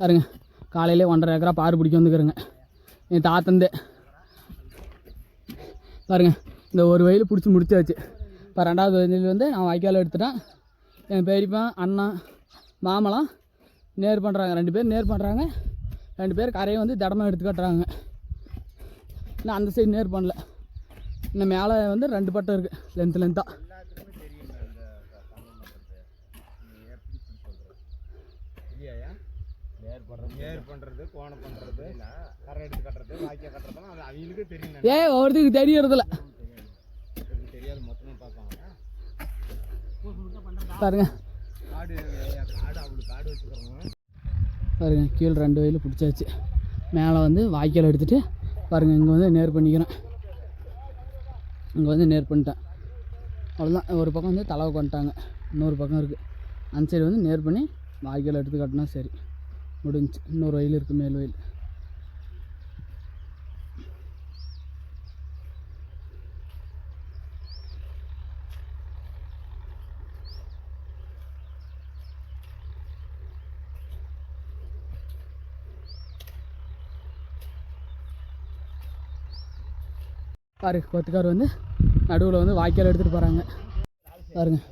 பாருங்க. காலையிலே ஒன்றரை ஏக்கரா பாரு பிடிக்க வந்துக்கிறேங்க. என் தாத்தந்தே. பாருங்க இந்த ஒரு வயல் பிடிச்சி முடிச்சாச்சு. இப்போ ரெண்டாவது வயலில் வந்து நான் வாய்க்கால் எடுத்துட்டேன். என் பெரியப்பன் அண்ணன் மாமலாம் நேர் பண்ணுறாங்க ரெண்டு பேர் நேர் பண்ணுறாங்க ரெண்டு பேர் கரையை வந்து தடமாக எடுத்து கட்டுறாங்க. இன்னும் அந்த சைடு நேர் பண்ணல. இன்னும் மேலே வந்து ரெண்டு பட்டம் இருக்குது லென்த் லென்த்தாக நேர் பண்ணுறது கோணம் பண்ணுறது கரை எடுத்து கட்டுறது வாக்கிய கட்டுறதுலாம் அது அவங்களுக்கு தெரியும் ஏ ஒருத்தருக்கு தெரியறதில்ல. தெரியாது மொத்தமாக பார்ப்பாங்க. பாருங்க. காடு காடு அவங்களுக்கு காடு வச்சுக்கிறவங்க. பாருங்க கீழே ரெண்டு வயலு பிடிச்சாச்சு. மேலே வந்து வாய்க்கால் எடுத்துகிட்டு பாருங்கள் இங்கே வந்து நேர் பண்ணிக்கிறேன். இங்கே வந்து நேர் பண்ணிட்டேன். அவ்வளோதான் ஒரு பக்கம் வந்து தலவை கொண்டுட்டாங்க இன்னொரு பக்கம் இருக்குது அந்த சைடு வந்து நேர் பண்ணி வாய்க்கால் எடுத்து கட்டினா சரி. முடிஞ்சுச்சு இன்னொரு வயல் இருக்குது மேல் வயல். பாரு கொத்துக்கார் வந்து நடுவில் வந்து வாய்க்கால் எடுத்துகிட்டு போகிறாங்க பாருங்கள்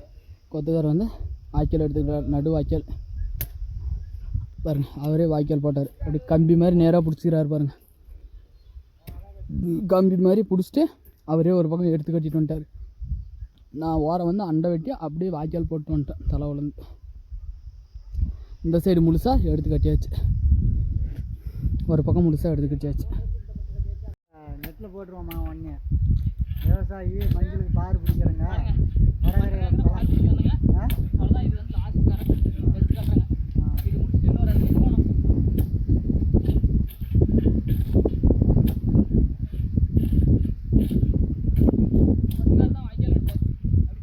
கொத்துக்கார் வந்து வாய்க்கால் எடுத்துக்கிட்டார் நடு வாய்க்கால். பாருங்க அவரே வாய்க்கால் போட்டார். அப்படி கம்பி மாதிரி நேராக பிடிச்சிக்கிறாரு பாருங்க. கம்பி மாதிரி பிடிச்சிட்டு அவரே ஒரு பக்கம் எடுத்து கட்டிட்டு வந்துட்டார். நான் ஓரம் வந்து அண்டை வெட்டி அப்படியே வாய்க்கால் போட்டு வந்துட்டேன் தலைவலேருந்து இந்த சைடு முழுசாக எடுத்து கட்டியாச்சு. ஒரு பக்கம் முழுசாக எடுத்து கட்டியாச்சு. நெட்டில் போட்டுருவோம்மா ஒன்று விவசாயி மஞ்சளுக்கு பாரு பிடிக்கிறேங்க வடகரை ஆ? அவ்வளோதான் இது வந்து லாஸ்ட்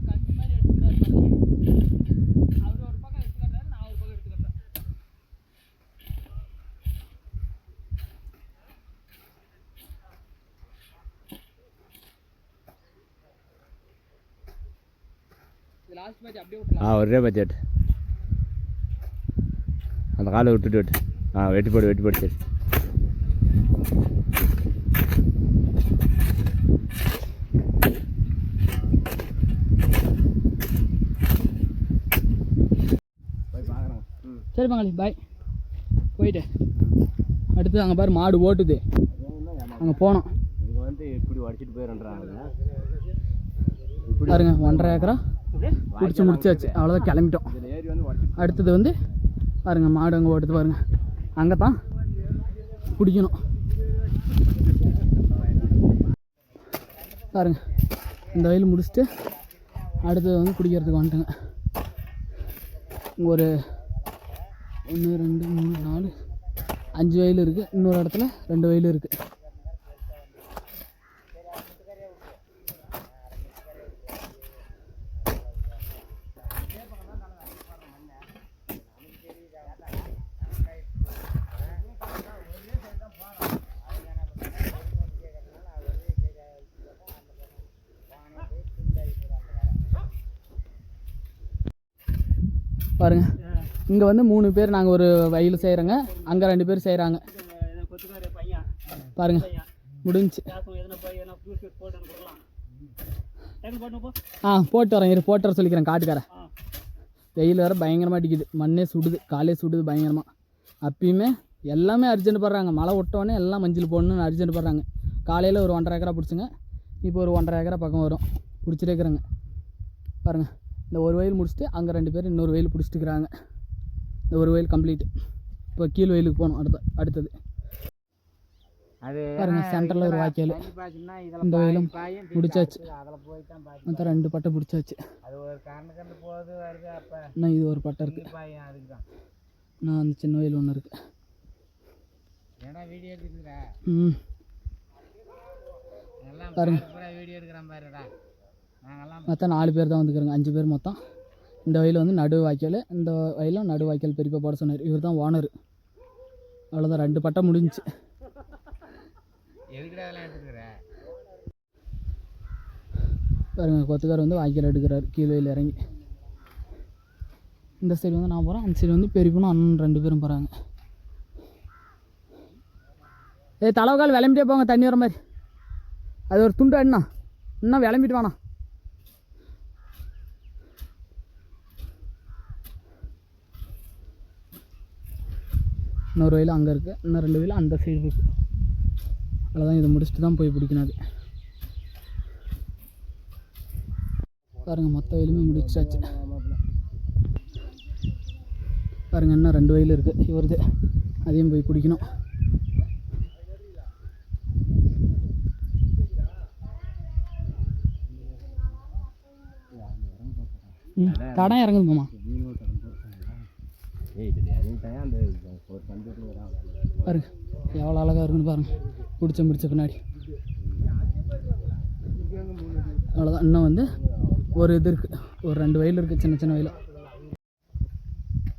கரெக்ட் தான் மாதிரி அவர் பக்கம் நான் பக்கம் லாஸ்ட் மேட்ச் அப்படியே விட்டுலாம் ஆ ஒரே பட்ஜெட் அந்த காலை விட்டுட்டு விட்டு. ஆ வெட்டி போடு வெட்டி போடு சரி. சரி பங்காளி பாய் போயிட்டு. அடுத்து அங்கே பாரு மாடு ஓட்டுது. அங்கே போனோம். இது வந்து இப்படி உடச்சிட்டு போயிடுறாங்க பாருங்க ஒன்றரை ஏக்கரா. பிடிச்சி முடிச்சாச்சு. அவ்வளோதான் கிளம்பிட்டோம். அடுத்தது வந்து பாருங்கள் மாடு அங்கே ஓட்டுது பாருங்கள் அங்கே தான் பிடிக்கணும். பாருங்கள் இந்த வயல் முடிச்சுட்டு அடுத்தது வந்து பிடிக்கிறதுக்கு வந்துட்டுங்க. ஒரு ஒன்று ரெண்டு மூணு நாலு அஞ்சு வயல் இருக்குது இன்னொரு இடத்துல ரெண்டு வயல் இருக்குது பாருங்கள் இங்கே வந்து மூணு பேர் நாங்கள் ஒரு வயல் செய்கிறோங்க அங்கே ரெண்டு பேர் செய்கிறாங்க பாருங்கள் பையன் பாருங்க ஆ போட்டு வரேன். இரு போட்டு வர சொல்லிக்கிறேன். காட்டுக்காரன். வெயில் வேறு பயங்கரமாக அடிக்குது. மண்ணே சுடுது. காலே சுடுது பயங்கரமாக அப்பயுமே எல்லாமே அர்ஜென்ட் படுறாங்க. மழை விட்டோடனே எல்லாம் மஞ்சள் போடணும்னு அர்ஜென்ட் படுறாங்க. காலையில் ஒரு ஒன்றரை ஏக்கரா பிடிச்சிங்க. இப்போ ஒரு ஒன்றரை ஏக்கரா பக்கம் வரும். பிடிச்சிட்டே இருக்கிறாங்க. பாருங்கள் இந்த ஒரு வயல் முடிச்சுட்டு அங்கே ரெண்டு பேர் இன்னொரு வயல் பிடிச்சிட்டு இருக்கிறாங்க இந்த ஒரு வயல் கம்ப்ளீட் இப்போ கீழ் வயலுக்கு போகணும் அடுத்த அடுத்தது. அது பாருங்க சென்டரில் ஒரு வாய்க்கால். இந்த வயலும் பாய் மொத்தம் ரெண்டு பட்டை பிடிச்சாச்சு. அது ஒரு கரண்டு கரண்டு போகுது வருது அப்போ இன்னும் இது ஒரு பட்டை தான் இன்னும் அந்த சின்ன வயல் ஒன்று எடுத்துக்கிற ம். பாருங்க. மொத்தம் நாலு பேர் தான் வந்துக்கிறோங்க அஞ்சு பேர் மொத்தம். இந்த வயல் வந்து நடு வாய்க்கால் இந்த வயலும் நடு வாய்க்கால் பெரியப்பா போட சொன்னார். இவர் தான் ஓனர். அவ்வளோதான் ரெண்டு பட்டம் எடுத்துக்கிற பாருங்க கொத்துக்கார் வந்து வாய்க்கால் எடுக்கிறார். கீழ் இறங்கி. இந்த சைடு வந்து நான் போகிறேன் அந்த சைடு வந்து பெரியப்பனும் அண்ணன் ரெண்டு பேரும் போகிறாங்க ஏய் தலைவக்கால் விளம்பிட்டே போங்க. தண்ணி வர மாதிரி. அது ஒரு துண்டு அண்ணா. இன்னும் விளம்பிட்டு வேணாம் இன்னொரு வயல் அங்கே இருக்குது இன்னும் ரெண்டு வயல் அந்த சைடு இருக்குது அவ்வளோதான் இதை முடிச்சுட்டு தான் போய் பிடிக்கணும் அது. பாருங்கள் மொத்த வயலுமே முடிச்சாச்சு. பாருங்கள் இன்னும் ரெண்டு வயல் இருக்குது இவருது. அதையும் போய் பிடிக்கணும். தடம் இறங்குது மாமா ஏய் இது இறங்கிட்டாயா அந்த ஒரு சந்துக்கு வரான் பாருங்க. எவ்வளோ அழகாக இருக்குன்னு பாருங்கள் பிடிச்ச பிடிச்ச பின்னாடி. அவ்வளோதான் இன்னும் வந்து ஒரு இது இருக்குது ஒரு ரெண்டு வயல் இருக்குது சின்ன சின்ன வயல்.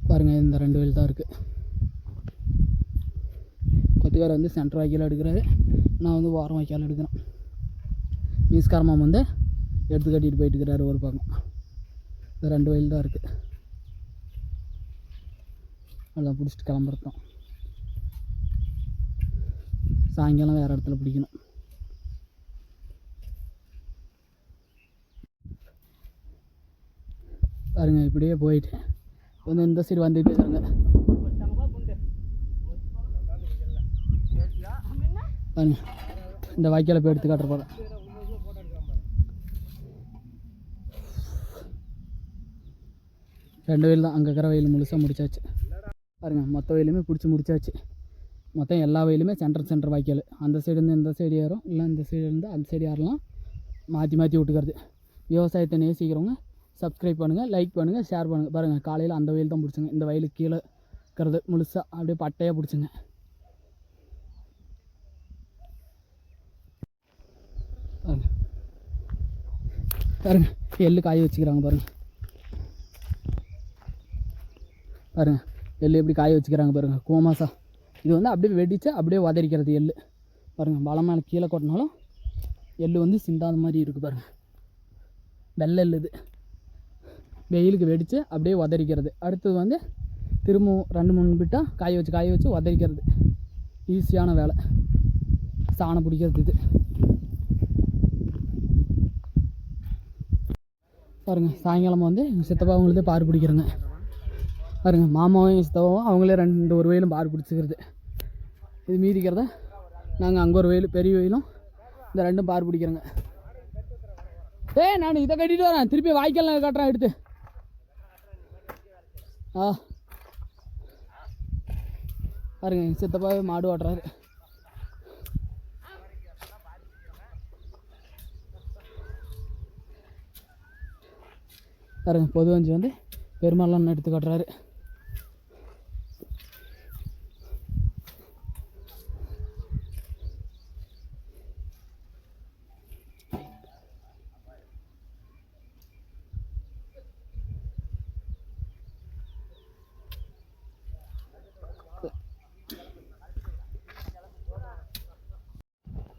பாருங்கள் இந்த ரெண்டு வயல் தான் இருக்குது கொத்திக்கார வந்து சென்டர் வாய்க்கால் எடுக்கிறாரு. நான் வந்து ஓரம் வாய்க்கால் எடுக்கிறேன். மீஸ்கார மாமா வந்து எடுத்து கட்டிட்டு போயிட்டு இருக்கிறாரு ஒரு பக்கம். இந்த ரெண்டு வயல் தான் இருக்குது அதெல்லாம் பிடிச்சிட்டு கிளம்புறதான் சாயங்காலம் வேறு இடத்துல பிடிக்கணும். பாருங்க இப்படியே போயிட்டு. கொஞ்சம் இந்த சைடு வந்துட்டு இருங்க. பாருங்க இந்த வாய்க்கால போய் எடுத்து காட்டுற போகிறேன் ரெண்டு வயல் தான் அங்கே இருக்கிற வயல் முழுசாக முடிச்சாச்சு. பாருங்க மொத்த வயலுமே பிடிச்சி முடிச்சாச்சு. மொத்தம் எல்லா வயலுமே சென்டர் சென்டர் வாய்க்கால். அந்த சைடுலேருந்து இந்த சைடு ஏறும். இல்லை இந்த சைடுலேருந்து அந்த சைடு ஏறலாம். மாற்றி மாற்றி விட்டுக்கிறது. விவசாயத்தை நேசிக்கிறவங்க சப்ஸ்கிரைப் பண்ணுங்கள் லைக் பண்ணுங்கள் ஷேர் பண்ணுங்கள் பாருங்கள் காலையில் அந்த வயல் தான் பிடிச்சிங்க. இந்த வயலுக்கு கீழே இருக்கிறது முழுசாக அப்படியே பட்டையாக பிடிச்சிங்க. பாருங்க. பாருங்க எள்ளு காய வச்சுக்கிறாங்க பாருங்க. பாருங்க எள்ளு எப்படி காய வச்சுக்கிறாங்க பாருங்க. கோமாசா. இது வந்து அப்படியே வெடித்து அப்படியே உதறிக்கிறது எள் பாருங்கள் பல மேலே கீழே கொட்டினாலும் எள்ளு வந்து சிந்தாத மாதிரி இருக்குது பாருங்கள் வெள்ளை எள்ளு இது. வெயிலுக்கு வெடித்து அப்படியே உதறிக்கிறது அடுத்தது வந்து திரும்பவும் ரெண்டு மூணு பிட்டாக காய வச்சு காய வச்சு உதறிக்கிறது ஈஸியான வேலை. சாணம் பிடிக்கிறது இது. பாருங்க சாயங்காலம் வந்து எங்கள் சித்தப்பா அவங்களதே பார் பிடிக்கிறேங்க. பாருங்க மாமாவும் எங்கள் சித்தப்பாவும் அவங்களே ரெண்டு ஒரு வயலும் பார் பிடிச்சிக்கிறது. இது மீதிக்கிறத நாங்கள் அங்கே ஒரு வயல் பெரிய வயலும் இந்த ரெண்டும் பார் பிடிக்கிறோங்க. ஏய் நான் இதை கட்டிட்டு வரேன். திருப்பி வாய்க்கால் கட்டுறேன் எடுத்து. ஆ. பாருங்க எங்கள் சித்தப்பாவே மாடு ஓட்டுறாரு. பாருங்க பொது வஞ்சி வந்து பெருமாள்லாம் எடுத்து காட்டுறாரு.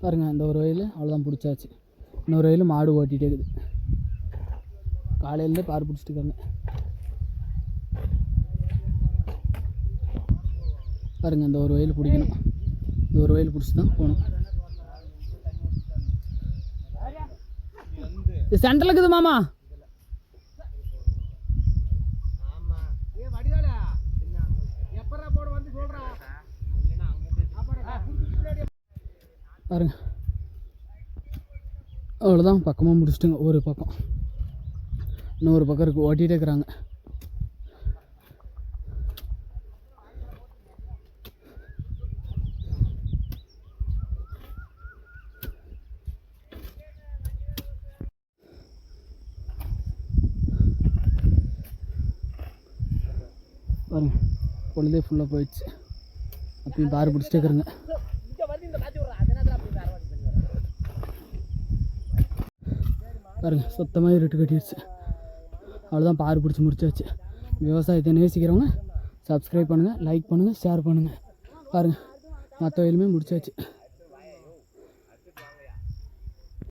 பாருங்கள் அந்த ஒரு வயல் அவ்வளோதான் பிடிச்சாச்சு. இன்னொரு வயல் மாடு ஓட்டிகிட்டே இருக்குது. காலையிலேருந்து பார் பிடிச்சிட்டு பாருங்கள் பாருங்க இந்த ஒரு வயல் பிடிக்கணும். இந்த ஒரு வயல் பிடிச்சி தான் போகணும். இது சென்டரில் இருக்குது மாமா ஆமா ஏ வடிவாளா எப்பறா போட வந்து சொல்றா இல்லனா அங்க பாருங்க. அவ்வளோதான் பக்கமாக முடிச்சிட்டுங்க ஒரு பக்கம். இன்னொரு பக்கம் இருக்குது ஓட்டிகிட்டே இருக்கிறாங்க. பாருங்க பொழுதே ஃபுல்லாக போயிடுச்சு. அப்பயும் பாரு பிடிச்சிட்டே இருக்கிறேங்க. பாருங்கள் சுத்தமாக இருட்டு கட்டிடுச்சு அவ்வளோதான் பாரு பிடிச்சி முடிச்சாச்சு. விவசாயத்தை நேசிக்கிறவங்க சப்ஸ்கிரைப் பண்ணுங்கள் லைக் பண்ணுங்கள் ஷேர் பண்ணுங்கள் பாருங்கள் மற்ற வயலுமே முடிச்சாச்சு.